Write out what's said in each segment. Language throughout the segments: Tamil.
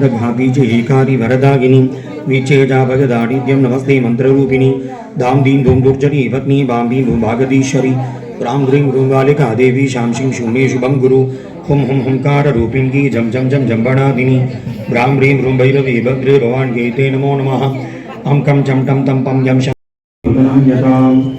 चामुण्डाचण्डघाती च एकारि वरदागिनी विच्छेजाभगदाडिद्यं नमस्ते मन्त्ररूपिणी, दां दीं धूं दुर्जनी पत्नी बाम्बी भूभागदीश्वरी रां ह्रीं ह्रूङ्गालिका देवी शांसिं शूमे शुभं गुरु, हुं हुं हुङ्काररूपिणी जं जं जं जम्बणादिनी भ्रां ह्रीं ह्रूं भैरवी भद्रे भवान् गीते नमो नमः अं कं चं टं तं पं यं शं।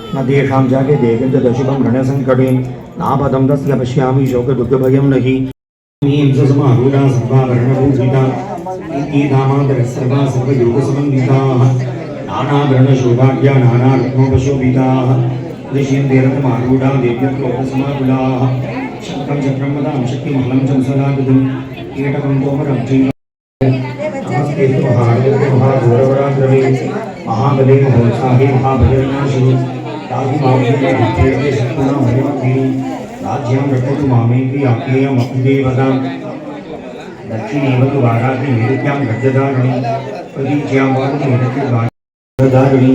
न जागे देगञ्चदशुभं रणसङ्कटे नापदं तस्य पश्यामि शोकदुःखभयं सर्वा सर्वयोगसमन्विताः नानाभरणशोभाढ्या नानारत्नोपशोभिताः। चक्रं वदां कीटकं तोमरं महाबले महोत्साहे महाबलविनाशिनि రాజ్యం గచ్చతు మామేంద్రి అప్యేయ మకుదేవత దక్షిణేవతు వారాగ్ని నిరుత్యాం గజదారుణి ప్రదీచ్యాం వారిని నిరక్షి గజదారుణి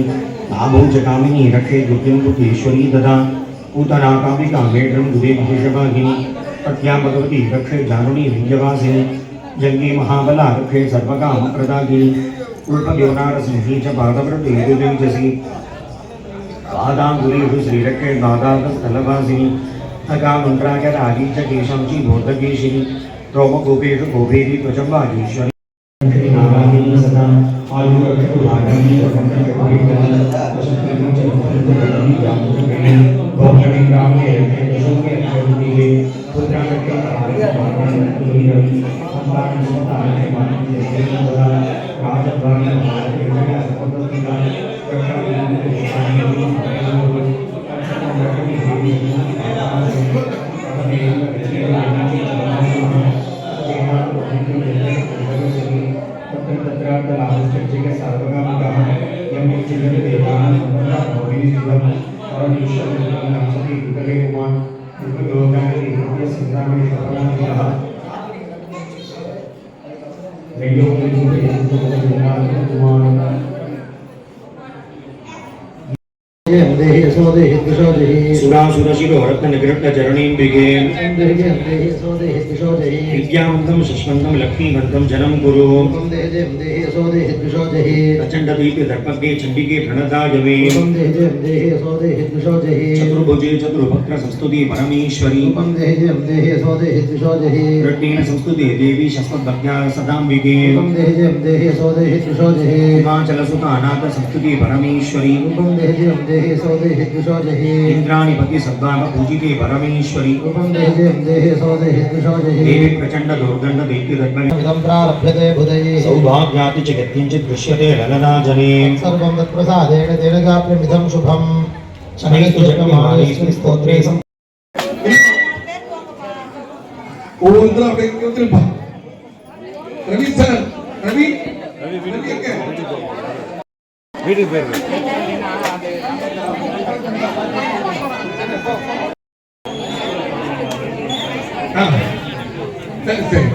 లాభం చ కామిని రక్షే దుఃఖిం దుఃఖేశ్వరీ దదా కూతనాకామి కామేడ్రం దురే భూషభాగిని ప్రత్యాం భగవతి రక్షే జారుణి వింజవాసిని జంగే మహాబల రక్షే సర్వకామప్రదాగిని కుల్పయోనారసింహీ చ పాదవ్రతే రుజంజసి पादाङ्गुलेषु श्रीरक्के नागाकस्थलवासिनि तथा मन्त्राकरागी च केशांची भोर्धकेशिनि रोमकोपेषु गोभेरी त्वचम्बागीश्वरि। राजभवन देहि यशो देहि द्विषो देहि सुरासुरशिरो ॐ देहि देहि यशो देहि द्विषो देहि विद्यावन्तं शश्वन्तं लक्ष्मीवन्तं जनं कुरु। देहि देहि यशो देहि द्विषो देहि प्रचण्डदीपे दर्पज्ञे चण्डिके प्रणताय मे ॐ देहि देहि यशो देहि द्विषो देहि चतुर्भुजे चतुर्भक्त्र संस्तुति परमेश्वरी। देहि देहि यशो देहि द्विषो देहि रत्नेन संस्तुते देवी शस्त्रभक्त्या सदाम्बिके देहि देहि यशो देहि द्विषो देहि हिमाचलसुता अनाथ संस्तुति परमेश्वरी। देहि देहि सोदे हिन्दुषो जहि। इंद्राणि पति सद्दाम पूजिते परमेश्वरी। रूपं देहे देहे सोदे हिन्दुषो जहि। देवी प्रचंड दुर्गंध दैत्य दग्न विदं प्रारभ्यते बुधये। सौभाग्याति च किञ्चित् दृश्यते ललना जने सर्वं तत्प्रसादेन तेन चाप्यमिदं शुभं स्तोत्रे ओम इंद्रा अपने क्यों तेरे भाग रवि सर रवि रवि क्या वीडियो சரி சரி.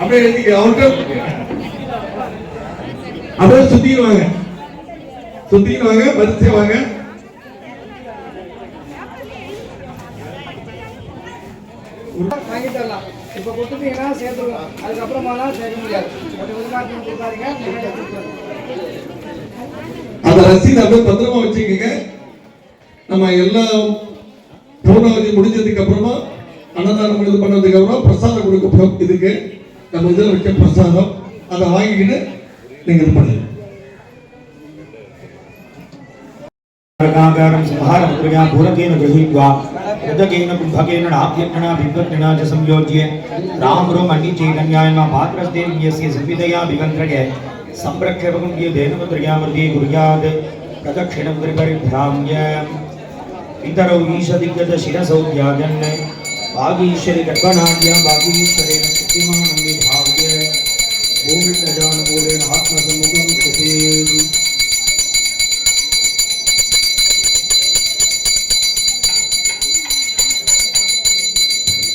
அப்படியே அவர்கிட்ட? அப்படியே சுத்தின்னு வாங்க. சுத்தின்னு வாங்க வரிசையா வாங்க. வாங்கிட்டு வரலாம் இப்போ கொடுத்துட்டீங்கன்னா சேர்த்துருவோம். அதுக்கப்புறமாலாம் சேர்க்க முடியாது. அந்த ரசீது அப்படியே பத்திரமா வச்சுக்கோங்க. நம்ம எல்லாம் பூர்ணாவதி முடிஞ்சதுக்கு அப்புறமா அன்னதானம் முடிவு பண்ணதுக்கு அப்புறம் பிரசாதம் கொடுக்கப்படும் இதுக்கு நம்ம இதில் வைக்க பிரசாதம் அதை வாங்கிக்கிட்டு நீங்க இது பண்ணுங்க प्रकाकारं संहारमुद्रया पूरकेन गृहीत्वा कृतकेन कुम्भकेन नाभ्यर्थना बिभ्यर्थना च संयोज्य रामरो मण्डिचैतन्याय मा पात्रस्तेर्यस्य संविदया विगन्धय सम्रक्षपकुण्ड्य धेनुमुद्रया मृदे कुर्यात् प्रदक्षिणं त्रिपरिभ्राम्य पितरौ ईशदिग्गज शिरसौद्याजन् भागीश्वरि गर्भनाद्या भागीश्वरेण शक्तिमानं विभाव्य भूमितजानमूलेण आत्मसम्मुखं कृते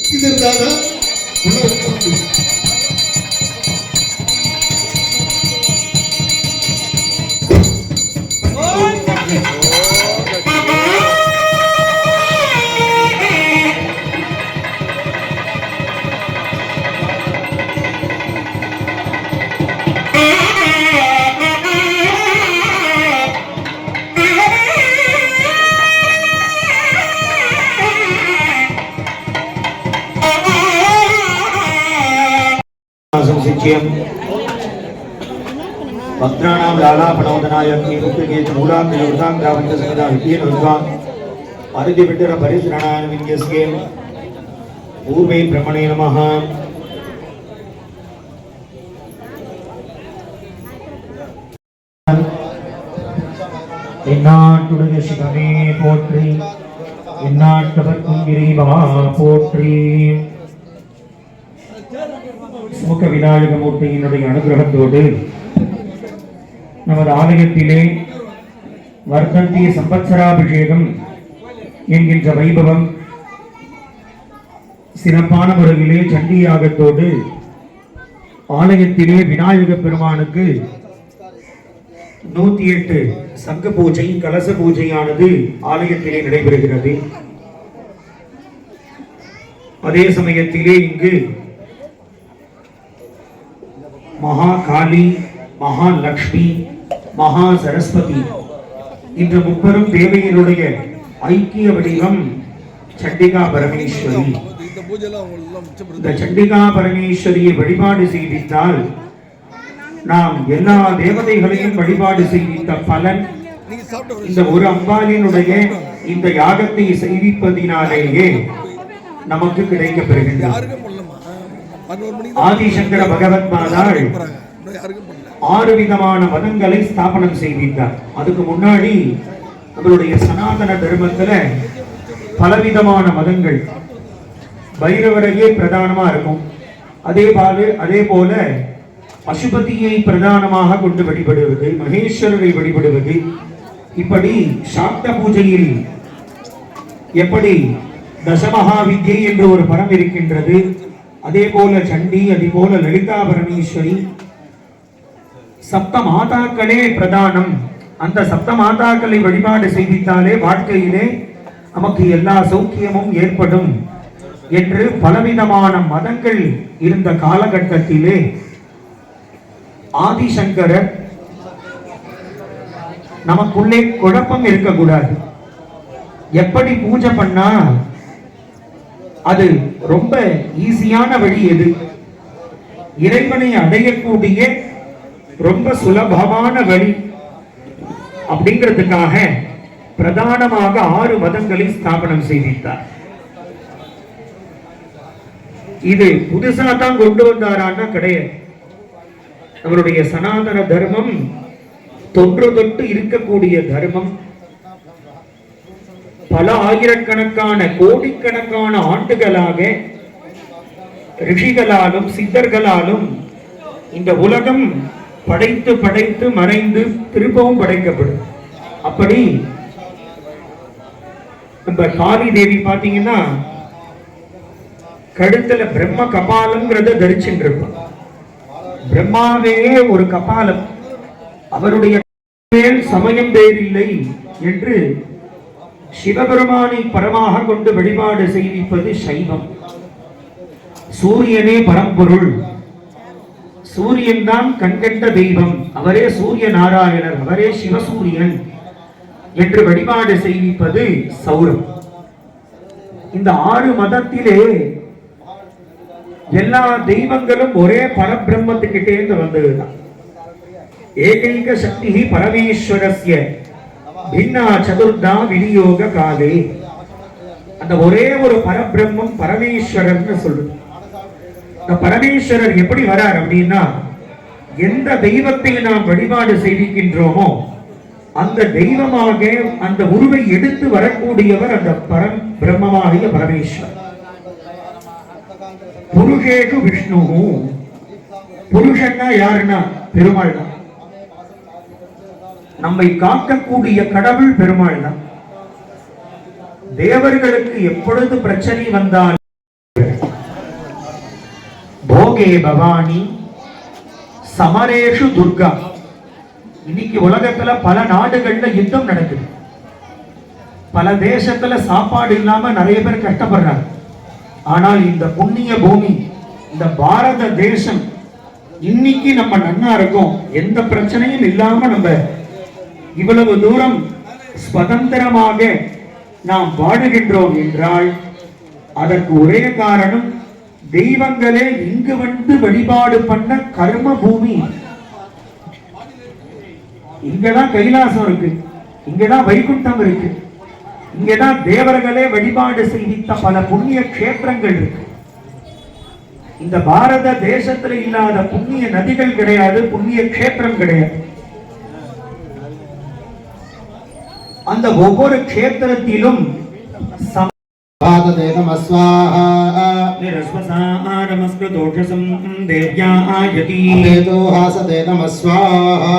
किधर दादा નિશ્ચય ભક્તરાણામ લાલા ಪ್ರಣೋದನಾಯ ಈ ರೂಪಿಗೆ ಮೂಲ ಯೋಧಾಂಗ ರಾವಂತ ಸಂಘದ ವಿದ್ಯೆ ನುಡ್ವ ಆದಿತ್ಯ ಬಿಟ್ಟರ ಭರೀಶ್ ರಾಣಾಯನ ವಿನ್ಯಸ್ಗೆ ಪೂರ್ವೇ ಬ್ರಹ್ಮಣೇ ನಮಃ என்னாட்டுடைய சிவமே போற்றி என்னாட்டவர் குங்கிரி மா போற்றி மூக்க விநாயக மூர்த்தியினுடைய அனுகிரகத்தோடு நமது ஆலயத்திலே வர்த்தந்திய சம்பத்சராபிஷேகம் என்கின்ற வைபவம் சிறப்பான முறையிலே சண்டி யாகத்தோடு ஆலயத்திலே விநாயக பெருமானுக்கு நூத்தி எட்டு சங்க பூஜை கலச பூஜையானது ஆலயத்திலே நடைபெறுகிறது. அதே சமயத்திலே இங்கு மகா மகாலட்சுமி மகா மகா சரஸ்வதி என்ற முப்பெரும் தேவையினுடைய ஐக்கிய வடிவம் சண்டிகா பரமேஸ்வரி. இந்த சண்டிகா பரமேஸ்வரியை வழிபாடு செய்வித்தால் நாம் எல்லா தேவதைகளையும் வழிபாடு செய்வித்த பலன் இந்த ஒரு அம்பாளினுடைய இந்த யாகத்தை செய்விப்பதினாலேயே நமக்கு கிடைக்கப்பெறுகின்றது ஆதிசங்கர பகவத் மாதாள் ஆறு விதமான மதங்களை ஸ்தாபனம் செய்திருந்தார் அதுக்கு முன்னாடி நம்மளுடைய சனாதன தர்மத்துல பலவிதமான மதங்கள். பைரவரையே பிரதானமா இருக்கும். அதே போல அதே போல பசுபதியை பிரதானமாக கொண்டு வழிபடுவது மகேஸ்வரரை வழிபடுவது இப்படி சாக்த பூஜையில் எப்படி தசமகா வித்யை என்று ஒரு பரம் இருக்கின்றது அதே போல சண்டி அதே போல லலிதா பரமேஸ்வரி. சப்த மாதாக்களே பிரதானம். அந்த சப்த மாதாக்களை வழிபாடு செய்வித்தாலே வாழ்க்கையிலே நமக்கு எல்லா சௌக்கியமும் ஏற்படும் என்று பலவிதமான மதங்கள் இருந்த காலகட்டத்திலே ஆதிசங்கரர் நமக்குள்ளே குழப்பம் இருக்கக்கூடாது. எப்படி பூஜை பண்ணா அது ரொம்ப ஈஸியான வழி எது? இறைவனை அடையக்கூடிய ரொம்ப சுலபமான வழி அப்படிங்கிறதுக்காக பிரதானமாக ஆறு மதங்களை ஸ்தாபனம் செய்திருந்தார். இது புதுசா தான் கொண்டு வந்தாரான்னா கிடையாது. நம்மளுடைய சனாதன தர்மம் தொன்று தொட்டு இருக்கக்கூடிய தர்மம். பல ஆயிரக்கணக்கான கோடிக்கணக்கான ஆண்டுகளாக ரிஷிகளாலும் சித்தர்களாலும் இந்த உலகம் படைத்து படைத்து மறைந்து திரும்பவும் படைக்கப்படும். அப்படி நம்ம காளி தேவி பார்த்தீங்கன்னா கழுத்துல பிரம்ம கபாலம்ங்கிறத தரிச்சுட்டு இருப்பான். பிரம்மாவே ஒரு கபாலம். அவருடைய சமயம் வேறில்லை என்று சிவபெருமானை பரமாக கொண்டு வழிபாடு செய்விப்பது சைவம். சூரியனே பரம்பொருள். சூரியன் தான் கண்கண்ட தெய்வம். அவரே சூரிய நாராயணர் அவரே சிவசூரியன் என்று வழிபாடு செய்விப்பது சௌரம். இந்த ஆறு மதத்திலே எல்லா தெய்வங்களும் ஒரே பரபிரம்மத்துக்கிட்டே இருந்து வந்ததுதான். ஏகைக சக்தி பரமேஸ்வரஸ்ய. பின்னா சதுர்தா விநியோக காலே. அந்த ஒரே ஒரு பரபிரம்மம் பரமேஸ்வரர்னு சொல்லுது. இந்த பரமேஸ்வரர் எப்படி வரார் அப்படின்னா எந்த தெய்வத்தை நாம் வழிபாடு செய்விக்கின்றோமோ அந்த தெய்வமாக அந்த உருவை எடுத்து வரக்கூடியவர் அந்த பரம் பிரம்மமாகிய பரமேஸ்வரர். புருஷேஷு விஷ்ணு புருஷன்னா யாருன்னா பெருமாள் தான் நம்மை காக்கக்கூடிய கடவுள் பெருமாள் தான். தேவர்களுக்கு எப்பொழுது பிரச்சனை வந்தால் போகே பவானி சமரேஷு துர்கா. இன்னைக்கு உலகத்துல பல நாடுகள்ல யுத்தம் நடக்குது. பல தேசத்துல சாப்பாடு இல்லாம நிறைய பேர் கஷ்டப்படுறாங்க. ஆனால் இந்த புண்ணிய பூமி இந்த பாரத தேசம் இன்னைக்கு நம்ம நன்னா இருக்கோம் எந்த பிரச்சனையும் இல்லாம நம்ம இவ்வளவு தூரம் சுதந்திரமாக நாம் வாழுகின்றோம் என்றால் அதற்கு ஒரே காரணம் தெய்வங்களே இங்கு வந்து வழிபாடு பண்ண கர்ம பூமி. இங்கதான் கைலாசம் இருக்கு. இங்கதான் வைகுண்டம் இருக்கு. இங்கதான் தேவர்களே வழிபாடு செய்வித்த பல புண்ணிய கஷேத்திரங்கள் இருக்கு. இந்த பாரத தேசத்துல இல்லாத புண்ணிய நதிகள் கிடையாது புண்ணிய கஷேத்திரம் கிடையாது. அந்த ஒவ்வொரு க்ஷேத்திரத்திலும் சம पादते नमस्वाहा निरस्वसारमस्कृतोषसं देव्या आयति अपेतो हासते नमस्वाहा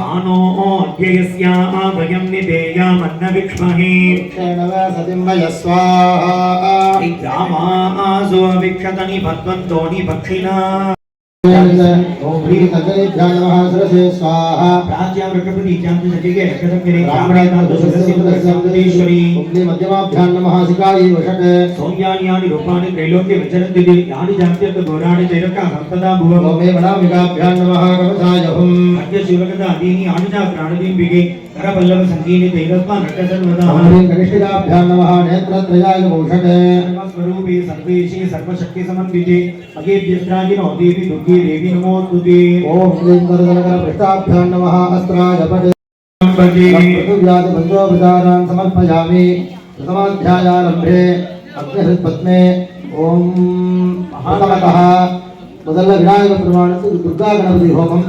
सानो अध्ययस्या वयं निधेयामन्नविक्ष्महे क्षेण वसतिं वयस्वाहा रामासो विक्षत निबध्वन्तो निपक्षिणा ॐ ह्रीतकरेभ्याय नमः सरसे स्वाहा प्राच्यां वृषपतीच्यां च सचिके रक्षतङ्गिरे ब्राह्मणेश्वरी मध्यमाभ्यां नमः सिकायै वषट् सौम्यानि यानि रूपाणि त्रैलोक्ये विचरन्ति ते यानि जाप्यर्थ घोराणि चैरका संपदा भुवम् ओमे वडामिकाभ्यां नमः कवचाय हुम् अद्य शिवगता अदीनि आनुजा प्राणदीम्बिके करपल्लव सङ्गीनि तैरस्मा नटसन्वदा ॐ कनिष्ठिकाभ्यां नमः नेत्रत्रयाय वषट् सर्वस्वरूपे सर्वेशे सर्वशक्ति समन्विते अगेभ्यस्त्राजिनो देवी दुर्गे देवी नमोस्तुते ॐ ह्रीं करदलकरपृष्ठाभ्यां नमः अस्त्राय पट् पृथिव्यादिपञ्चोपचारान् समर्पयामि प्रथमाध्यायारम्भे अग्निहृत्पद्मे ॐ பிரதமதः முதல்ல விநாயகர் பெருமானுக்கு துர்கா கணபதி ஹோமம்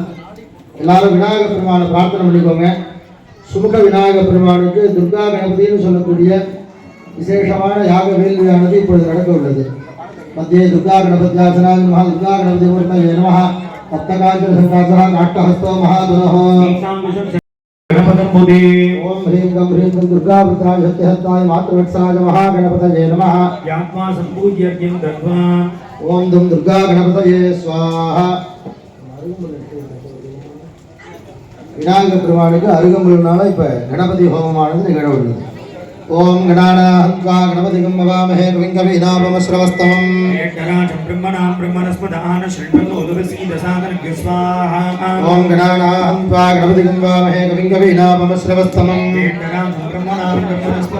எல்லாரும் விநாயகர் பெருமானை பிரார்த்தனை பண்ணிக்கோங்க சுமுக விநாயகர் பெருமானுக்கு துர்கா கணபதினு சொல்லக்கூடிய விசேஷமான யாக வேள்வியானது இப்பொழுது நடக்க உள்ளது மத்தியே துர்கா கணபத்யாசனாய நமः துர்கா கணபதி மூர்த்தயே நமः சப்தகாஞ்ச சங்காசः நாட்டஹஸ்தோ மகாதுரஹோ गणपतं मुदे ओम ह्रीं गं ह्रीं गं दुर्गापुत्राय सत्यहस्ताय मातृवत्साय महागणपतये नमः यात्मा सम्पूज्यर्घ्यं दत्त्वा ओम दुं दुर्गा गणपतये स्वाहा விநாயகர் பெருமானுக்கு அருகம்புல்னால இப்ப கணபதி ஹோமமானது நிகழ உள்ளது ஓம் கணானாஹத்வா கணபதிகம் மவாமஹே கவிங்கவிநாபமஸ்ரவஸ்தமம் ஏட்டராஜம் பிரம்மணாம் பிரம்மணஸ்பதான ஸ்ரீமன்னோதுவசீதசாதனக்கு ஸ்வாஹா. ஓம் கணானாஹத்வா கணபதிகம் வாமஹே கவிங்கவிநாபமஸ்ரவஸ்தமம் ஏட்டராஜம் பிரம்மணாம் பிரம்மணஸ்பதான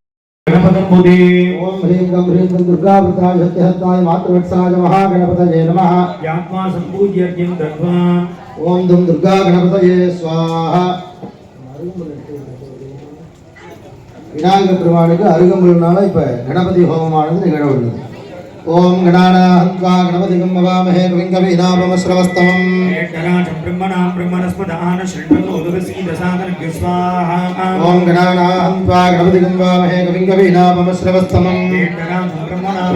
स्वाहा गणपतमुदे ஓம் ஹ்ரீம் கம் ஹ்ரீம் கம் துர்கா புத்ராய சத்யஹஸ்தாய மாத்ருவத்சாய மகாகணபதயே நமः यात्मा सम्पूज्यर्घ्यं दत्त्वा ஓம் தும் துர்கா கணபதயே ஸ்வாஹா விநாயகர் பெருமானுக்கு அருகம்புல்னால இப்ப கணபதி ஹோமமானது நிகழ உள்ளது ఓం గణానాహత్వా గణపతిగం భవామహే కవింగవీనామస్రవస్తమం ఓం గణానాహత్వా గణపతిగం భవామహే కవిం కవీనాపమశ్రవస్తమం బ్రహ్మణాం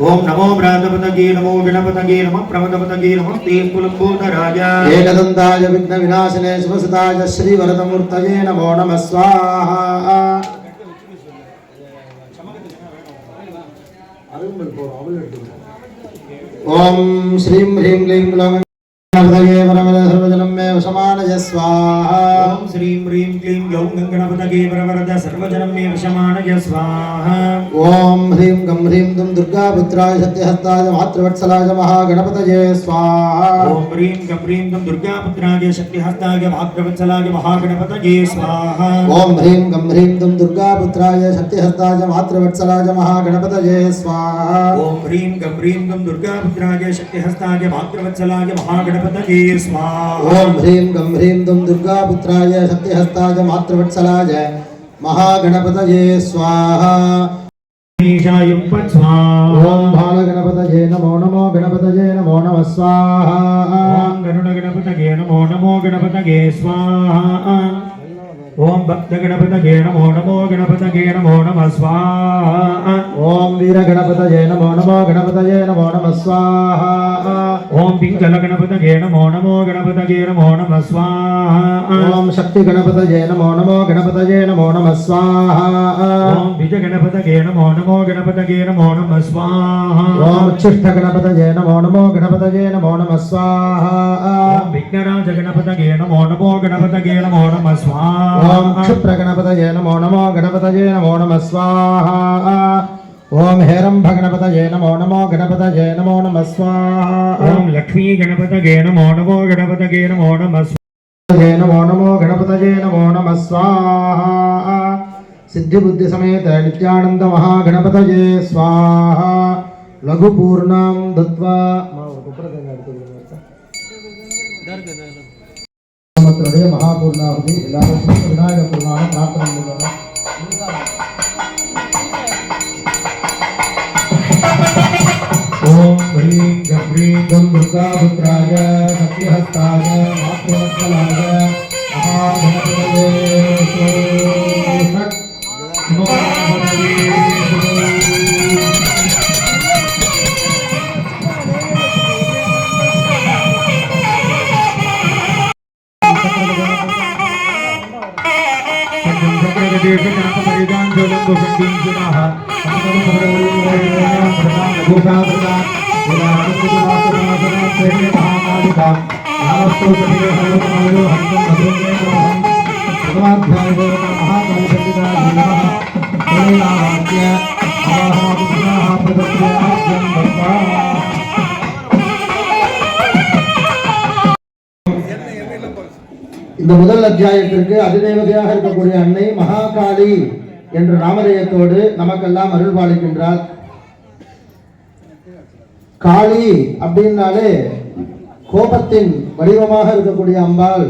ఓం నమో భ్రాతపతగే నమో వినపతగే నమ ప్రమదపతగే నమ తేకులంబోధరాజా ఏకదంతాయ విఘ్న వినాశనే శుభసుతాయ శ్రీ వరదమూర్తయే నమో నమ స్వాహ ఓం శ్రీం హ్రీం క్లీం కులమే వరమే मे वशमान स्वाहा दुर्गापुत्राय सत्यहस्ताय मातृवत्सलाय महागणपतये स्वाहा। ओम ह्रीं गं ह्रीं दुं दुर्गापुत्राय शक्तिहस्ताय मातृवत्सलाय महागणपतये स्वाहा। ओम ह्रीं गं ह्रीं दुर्गापुत्राय मातृवत्सलाय महागणपतये स्वाहा। ओम ह्रीं गं ह्रीं दुर्गापुत्राय मातृवत्सलाय महागणपतये स्वाहा। ॐ ह्रीं गं ह्रीं दुं दुर्गापुत्राय शक्तिहस्ताय मातृवत्सलाय महागणपतये स्वाहा ॐ बालगणपतये नमो नमो गणपतये नमो नमः स्वाहा गरुडगणपतये नमो नमो गणपतये स्वाहा ఓం భక్త గణపతయే నమో నమో గణపతయే నమో నమ స్వాహ ఓం వీర గణపతయే నమో నమో గణపతయే నమో నమ స్వాహ ఓం పింగళ గణపతయే నమో నమో గణపతయే నమో నమ స్వాహ ఓం శక్తి గణపతయే నమో నమో గణపతయే నమో నమ స్వాహ ఓం విజ గణపతయే నమో నమో గణపతయే నమో నమ స్వాహ ఓం ఉచ్ఛిష్ట గణపతయే నమో నమో గణపతయే నమో నమ స్వాహ ఓం విఘ్నరాజ గణపతయే నమో నమో గణపతయే నమో నమ స్వాహ ఓం క్షుప్రగణపతయే నమో నమో గణపతయే నమో నమ స్వాహ. ఓం హేరంభ గణపతయే నమో నమో గణపతయే నమో నమ స్వాహ. ఓం లక్ష్మీ గణపతయే నమో నమో గణపతయే నమో నమ స్వాహ. నమో నమో గణపతయే నమో నమ స్వాహ. సిద్ధిబుద్ధి సమేత నిత్యానంద మహాగణపతయే స్వాహ. లఘుపూర్ణాం దత్వా. మా ఉపప్రదంగా ஜெய மகாபூர்ணாவதி எல்லாரும் விநாயகர் பூர்ணாக பிரார்த்தனை பண்ணுறோம் ஓம் ஹ்ரீம் ஜப்ரீம் துர்காபுத்ராய சத்யஹஸ்தாய மாத்யவத்சலாய மகாகணபதே गोविंद गोविंदीं जनाः समदं भगवतो वैष्णवं प्रणाम गोपासना निराकृतिमासनासनं सेवे महामालिका नमस्तु सदिवे हरो हरो हरिं भद्रं नमः भगवाध्यायो महाकालपण्डिताय नमः प्रणिलावाक्य अवाहादिनाः प्रदत्याभ्यं भक्ताः இந்த முதல் அத்தியாயத்திற்கு அதிதேவதையாக இருக்கக்கூடிய அன்னை மகாகாளி என்ற நாமதேயத்தோடு நமக்கெல்லாம் அருள் பாலிக்கின்றார் காளி அப்படின்னாலே கோபத்தின் வடிவமாக இருக்கக்கூடிய அம்பாள்.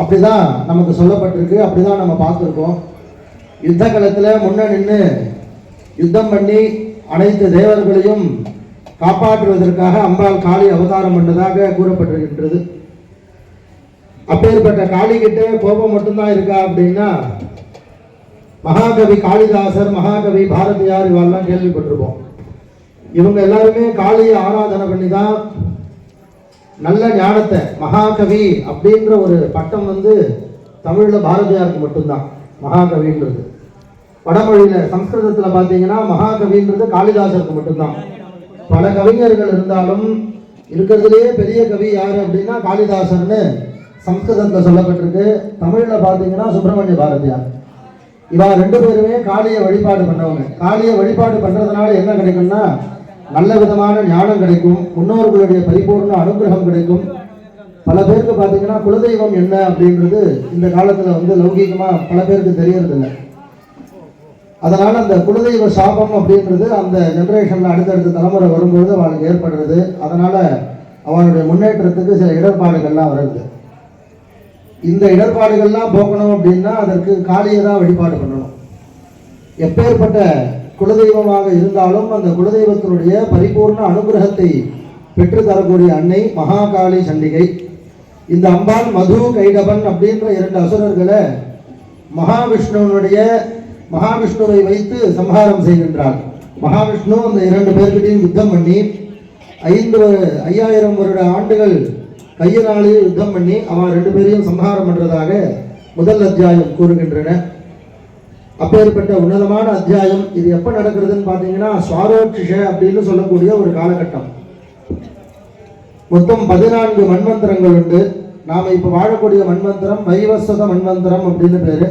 அப்படிதான் நமக்கு சொல்லப்பட்டிருக்கு. அப்படிதான் நம்ம பார்த்துருக்கோம். யுத்த களத்தில் முன்ன நின்று யுத்தம் பண்ணி அனைத்து தேவர்களையும் காப்பாற்றுவதற்காக அம்பாள் காளி அவதாரம் பண்ணதாக கூறப்பட்டிருக்கின்றது. அப்பேற்பட்ட காளி கிட்ட கோபம் மட்டும்தான் இருக்கா அப்படின்னா மகாகவி காளிதாசர் மகாகவி பாரதியார் இவெல்லாம் கேள்விப்பட்டிருப்போம். இவங்க எல்லாருமே காளியை ஆராதனை பண்ணி தான் நல்ல ஞானத்தை மகாகவி அப்படின்ற ஒரு பட்டம் வந்து தமிழில் பாரதியாருக்கு மட்டும்தான் மகாகவின்றது. வடமொழியில சம்ஸ்கிருதத்தில் பார்த்தீங்கன்னா மகாகவின்றது காளிதாசருக்கு மட்டும்தான். பல கவிஞர்கள் இருந்தாலும் இருக்கிறதுலேயே பெரிய கவி யார் அப்படின்னா காளிதாசர்னு சம்ஸ்கிருதத்தில் சொல்லப்பட்டிருக்கு. தமிழில் பார்த்தீங்கன்னா சுப்பிரமணிய பாரதியார். இவா ரெண்டு பேருமே காளியை வழிபாடு பண்ணவங்க. காளியை வழிபாடு பண்றதுனால என்ன கிடைக்கும்னா நல்ல விதமான ஞானம் கிடைக்கும் முன்னோர்களுடைய பரிபூர்ண அனுகிரகம் கிடைக்கும். பல பேருக்கு பார்த்தீங்கன்னா குலதெய்வம் என்ன அப்படின்றது இந்த காலத்துல வந்து லௌகீகமா பல பேருக்கு தெரியறதில்லை. அதனால அந்த குலதெய்வ சாபம் அப்படின்றது அந்த ஜென்ரேஷனில் அடுத்தடுத்த தலைமுறை வரும்பொழுது அவளுக்கு ஏற்படுறது. அதனால அவனுடைய முன்னேற்றத்துக்கு சில இடர்பாடுகள்லாம் வருது. இந்த இடர்பாடுகள்லாம் போக்கணும் அப்படின்னா அதற்கு காளியை தான் வழிபாடு பண்ணணும். எப்பேற்பட்ட குலதெய்வமாக இருந்தாலும் அந்த குலதெய்வத்தினுடைய பரிபூர்ண அனுகிரகத்தை பெற்று தரக்கூடிய அன்னை மகாகாளி சண்டிகை. இந்த அம்பாள் மது கைடபன் அப்படின்ற இரண்டு அசுரர்களை மகாவிஷ்ணுவனுடைய மகாவிஷ்ணுவை வைத்து சம்ஹாரம் செய்கின்றார் மகாவிஷ்ணு அந்த இரண்டு பேர்கிட்டையும் யுத்தம் பண்ணி ஐந்து வரு- ஐயாயிரம் வருட ஆண்டுகள் கையினாலேயே யுத்தம் பண்ணி அவன் ரெண்டு பேரையும் சம்ஹாரம் பண்றதாக முதல் அத்தியாயம் கூறுகின்றன. அப்பேற்பட்ட உன்னதமான அத்தியாயம். இது எப்ப நடக்கிறதுன்னு பாத்தீங்கன்னா சுவாரோட்சிஷ அப்படின்னு சொல்லக்கூடிய ஒரு காலகட்டம். மொத்தம் பதினான்கு மண்மந்திரங்கள் உண்டு. நாம இப்ப வாழக்கூடிய மண்மந்திரம் வைவஸ்வத மண்மந்திரம் அப்படின்னு பேரு.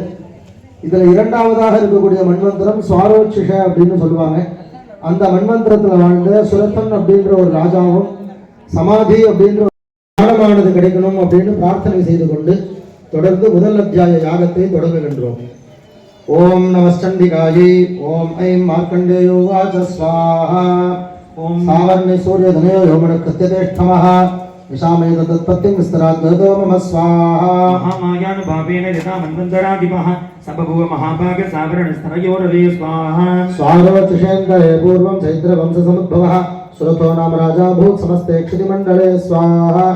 இதுல இரண்டாவதாக இருக்கக்கூடிய மண்மந்திரம் சுவாரோட்சிஷ அப்படின்னு சொல்லுவாங்க. அந்த மண்மந்திரத்துல வாழ்ந்த சுரத்தன் அப்படின்ற ஒரு ராஜாவும் சமாதி அப்படின்ற வளமானது கிடைக்கணும் அப்படின்னு பிரார்த்தனை செய்து கொண்டு தொடர்ந்து முதல் அத்தியாய யாகத்தை தொடங்குகின்றோம் ஓம் நமஸ்டந்திகாயை ஓம் ஐம் மார்க்கண்டேயோ வாசஸ்வாஹா ஓம். சாவர்ணி சூரிய தனயோ யோமன கிருத்தியதேஷ்டமஹ விஷாமேத தத்பத்திம் விஸ்தராத்வதோ மம ஸ்வாஹா. மகாமாயானுபாவேன யதா மன்வந்தராதிபः சபபூவ மகாபாக சாவரண ஸ்தரயோரவே ஸ்வாஹா. ஸ்வாரவ திஷேந்தரே பூர்வம் சைத்ர வம்ச சமுத்பவः सुरतो नाम राजा भूत समस्ते क्षितिमण्डले स्वाहा।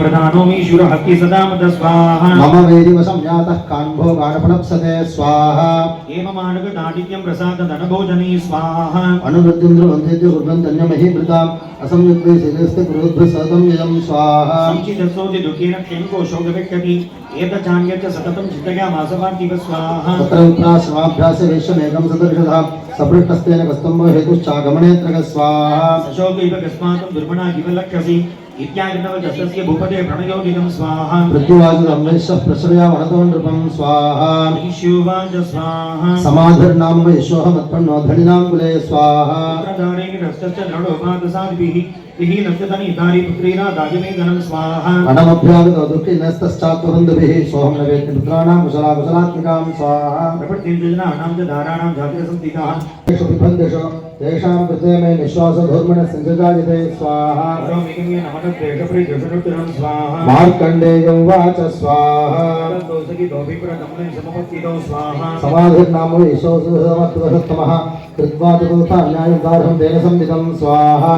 प्रधानोमीशुरः हक्की सदाम दस्वाहा मम वेदिव संजातः कांभो गाढफलप्सते स्वाहा। हेममानगनाटित्यं प्रसादधनभोजनी स्वाहा। अनुवृद्धिन्द्रवन्धेद्य गुरुन् धन्यमहि मृताम् असंयुक्ते शिरस्ते गुरुद्भिः सततं यजं स्वाहा। संचितसोति दुःखेन क्षेमकोशो गविष्यति स्वाहा। सपृष्टस्तेन कस्मात् दुर्मणा भूपते प्रणयोदितं स्वाहा मृत्युवाजुरम्रेश्वः प्रश्रया वनतो नृपं स्वाहा ईश्युवाच स्वाहा समाधिर्नाम यशोऽहमत्पन्नो धनिनाङ्कुले स्वाहा पुत्रधारेण रस्तश्च नरोपादसादिभिः विहीनस्य धनिधारी पुत्रेण दाजमेधनं स्वाहा अनमभ्यागतो दुःखिनस्तश्चात्मबन्धुभिः सोऽहं न वेत्ति पुत्राणां कुशला कुशलात्मिकां स्वाहा प्रपत्यञ्जनानां च धाराणां जातिरसन्तिकाः तेषु पिबन्धिषु तेषां कृते मे निःश्वासधूर्मणः सञ्जजायते स्वाहा परोमिकमेन मनद्वेषप्रीतिषनुत्तरं स्वाहा मार्कण्डेयो वाच स्वाहा दोषगितोऽभिप्रतमने समपत्तितो स्वाहा समाधिर्नाम यशोऽसमत्वसत्तमः कृत्वा तदुता न्यायदार्हं तेन संविदं स्वाहा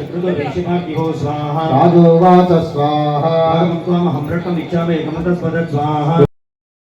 चक्रतो स्वाहा राजोवाच स्वाहा त्वमहं रक्तम् इच्छामि एकमतस्वदत् स्वाहा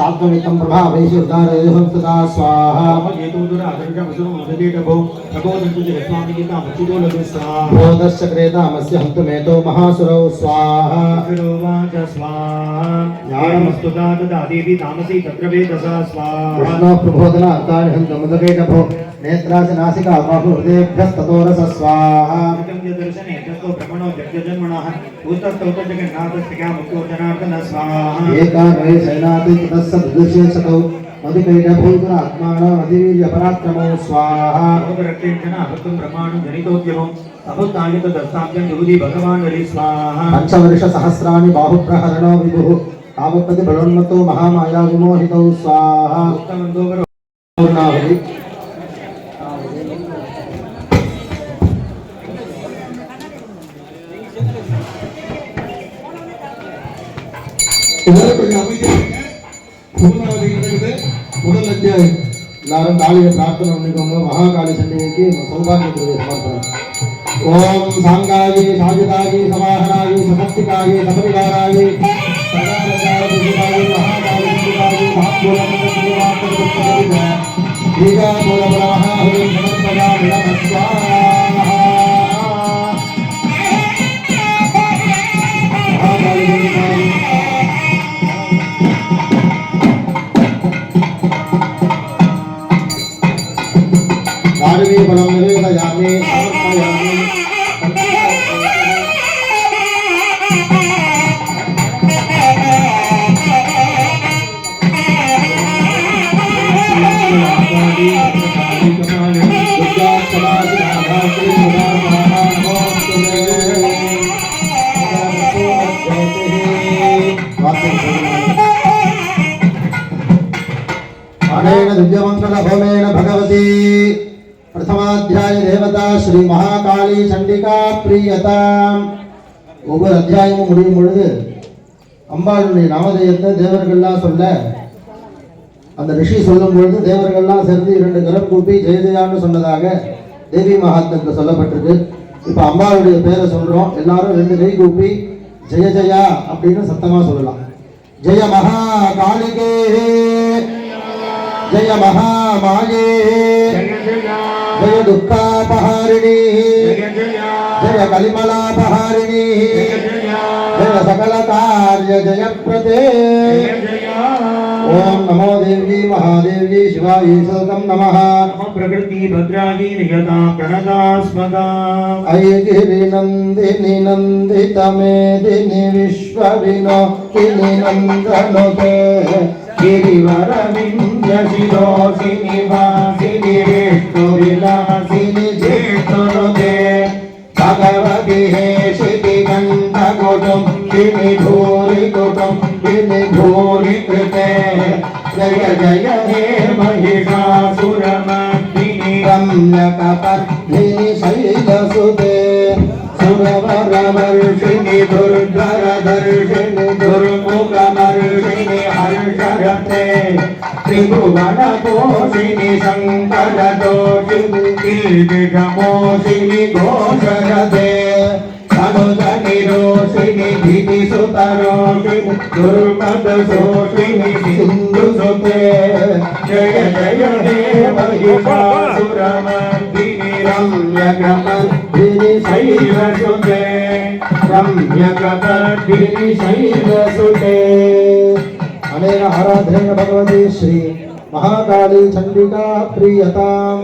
सात्वमितं प्रभावेषु उद्धारयेहं सदा स्वाहा। भोदश्च क्रेतामस्य हन्तुमेतो महासुरौ स्वाहा। ज्ञानमस्तुता तदा देवी तामसी तत्र वेदसा स्वाहा। कृष्णः प्रबोधनार्थाय हन्तुमुदकेटभो नेत्रासि नासिका बाहु हृदयेभ्यस्ततो रस स्वाहा दर्शने ततो भ्रमणो जगजन्मनः भूतस्तौत जगन्नाथस्य मुक्तो जनार्दन स्वाहा एकाग्रे सैनाति ततस्य दुदुषे सतौ मधुकैटभूतुर आत्मानमधिवीर्यपराक्रमो स्वाहा रक्तेन अभक्तं ब्रह्माणं जनितोद्यमम् अभुतायत दस्ताभ्यं युवति भगवान् हरि स्वाहा पञ्चवर्षसहस्राणि बाहुप्रहरणो विभुः तावत्पति बलोन्मतो महामाया विमोहितौ स्वाहा उत्तमन्दोगर இதற்கு அமைதி முதலாவது இருக்கிறது முதல் அத்தியாயம் எல்லாரும் காளியை பிரார்த்தனை பண்ணிக்கோங்க மகாகாளி சண்டைக்கு சௌபாகியத்துடைய சமர்ப்பணம் ஓம் சாங்காயி சாஜிதாயி சமாஹராயி சமஸ்திகாயி சபரிகாராயி மகாகாளி பிரியதாம் ஒவ்வொரு அத்தியாயமும் முடியும் பொழுது அம்பாளுடைய நாமதேயத்தை தேவர்கள்லாம் சொல்ல அந்த ரிஷி சொல்லும் பொழுது தேவர்கள்லாம் சேர்ந்து இரண்டு கரம் கூப்பி ஜெய ஜெயான்னு சொன்னதாக தேவி மகாத்மத்தில் சொல்லப்பட்டிருக்கு. இப்போ அம்பாளுடைய பேரை சொல்றோம். எல்லாரும் ரெண்டு கை கூப்பி ஜெய ஜெயா அப்படின்னு சத்தமா சொல்லலாம். ஜெய மகா காளிகே ஜெய மகா மாயே జయ దుఃఖాపహారిణి. జయ కలిమలాపహారిణి. జయ సకల కార్య జయ ప్రదే ఓం నమో దేవి మహాదేవి శివాయ సతం నమ. ప్రకృతి భద్రాయి నియతా ప్రణదాస్మద అయగిరి నందిని నందితమేదిని విశ్వవినోకిని నందనుతే గిరివర వింధ్య శిరోసి నివాసి విష్ణు విలాసిని విష్ణునుదే భగవతి హే శిని భూరి కుటం శిని భూరి కృతే. జయ జయ హే మహిషాసురమర్దిని రమ్యకపద్ధిని శైలసుతే. సురవరవర్షిణి దుర్ధరదర్షిణి దుర్ త్రిభువనకోశిని సంకరదోషిగమోషిని ఘోషరదే అనుదనిరోషిని ధితి సుతరోషిని దుర్మద శోషిని సింధు సుతే జయ జయ హే మహిషాసురమర్దిని రమ్య గమర్దిని శైవ సుతే రమ్య గమర్దిని సుతే అనేన ఆరాధన భగవతి శ్రీ మహాకాళీ చండికా ప్రియతాం